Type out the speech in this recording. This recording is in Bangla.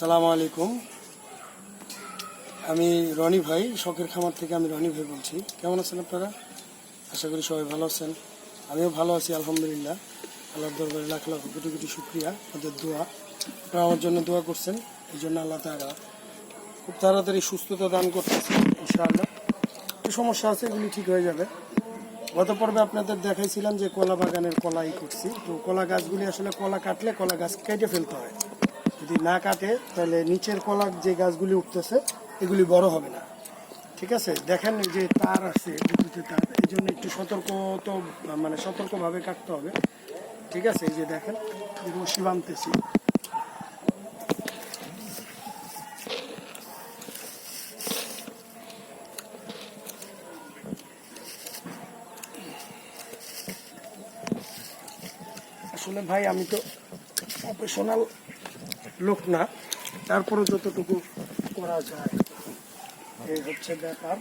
সালাম আলাইকুম। আমি রনি ভাই, শখের খামার থেকে আমি রনি ভাই বলছি। কেমন আছেন আপনারা? আশা করি সবাই ভালো আছেন। আমিও ভালো আছি, আলহামদুলিল্লাহ। আল্লাহর দরবারে লাখ লাখ কোটি কোটি শুক্রিয়া, আপনাদের দোয়া। আপনারা আমার জন্য দোয়া করছেন, এই জন্য আল্লাহ তারা খুব তাড়াতাড়ি সুস্থতা দান করতেছে, ইনশাআল্লাহ। একটু সমস্যা আছে, এগুলি ঠিক হয়ে যাবে। গত পর্বে আপনাদের দেখাইছিলাম যে কলা বাগানের কলাই করছি। তো কলা গাছগুলি আসলে কলা কাটলে কলা গাছ কেটে ফেলতে হয়। যদি না কাটে, তাহলে নিচের কলার যে গাছগুলি উঠতেছে, এগুলি বড় হবে না। ঠিক আছে? দেখেন যে তার আছে বিদ্যুতের তার। এই জন্য একটু সতর্ক তো মানে সতর্কভাবে কাটতে হবে। ঠিক আছে? এই যে দেখেন রশি বানতেছি আসলে ভাই, আমি তো প্রফেশনাল লোক না। তারপরে যতটুকু করা যায় এই হচ্ছে ব্যাপার।